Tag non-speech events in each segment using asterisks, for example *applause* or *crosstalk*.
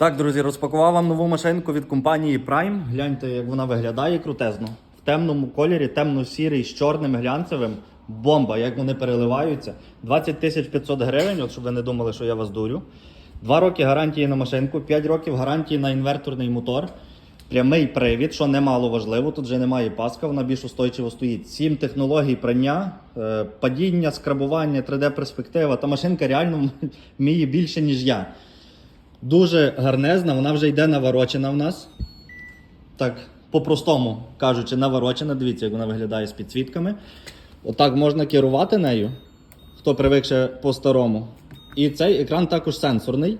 Так, друзі, розпакував вам нову машинку від компанії Prime. Гляньте, як вона виглядає крутезно. В темному кольорі, темно-сірий з чорним глянцевим. Бомба, як вони переливаються. 20 тисяч 500 гривень, от щоб ви не думали, що я вас дурю. Два роки гарантії на машинку, 5 років гарантії на інверторний мотор. Прямий привід, що немало важливо, тут вже немає паска, вона більш устойчиво стоїть. Сім технологій прання, е, падіння, скрабування, 3D-перспектива. Та машинка реально *laughs* вміє більше, ніж я. Дуже гарнезна, вона вже йде наворочена в нас. Так, по-простому кажучи, наворочена. Дивіться, як вона виглядає з підсвітками. Отак можна керувати нею, хто привикше по-старому. І цей екран також сенсорний.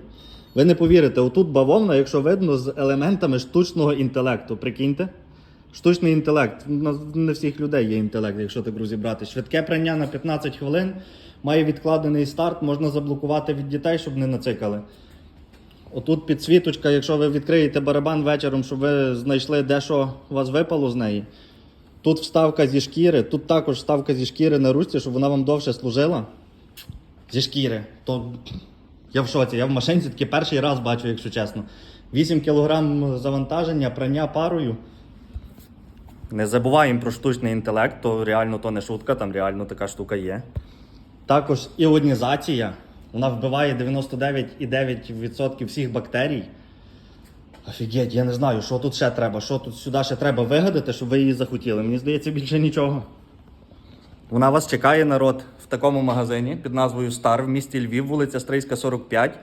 Ви не повірите, отут бавовна, якщо видно, з елементами штучного інтелекту. Прикиньте. Штучний інтелект. Не всіх людей є інтелект, якщо так розібрати. Швидке прання на 15 хвилин, має відкладений старт, можна заблокувати від дітей, щоб не нацикали. Отут підсвіточка, якщо ви відкриєте барабан вечором, щоб ви знайшли, де що у вас випало з неї. Тут вставка зі шкіри, тут також вставка зі шкіри на ручці, щоб вона вам довше служила. Зі шкіри. То я в шоці, я в машинці таки перший раз бачу, якщо чесно. 8 кг завантаження, прання парою. Не забуваємо про штучний інтелект, то реально то не шутка, там реально така штука є. Також іонізація. Вона вбиває 99,9% всіх бактерій. Офігеть, я не знаю, що тут ще треба, що тут сюди ще треба вигадати, щоб ви її захотіли. Мені здається, більше нічого. Вона вас чекає, народ, в такому магазині під назвою Стар в місті Львів, вулиця Стрийська, 45.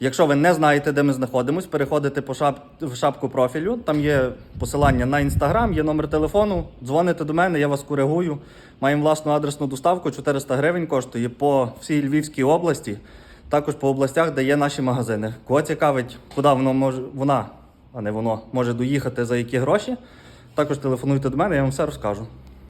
Якщо ви не знаєте, де ми знаходимось, переходите по шап... в шапку профілю. Там є посилання на інстаграм, є номер телефону. Дзвоните до мене, я вас коригую. Маємо власну адресну доставку, 400 гривень коштує по всій Львівській області, також по областях, де є наші магазини. Кого цікавить, куди воно може вона, а не воно може доїхати за які гроші. Також телефонуйте до мене, я вам все розкажу.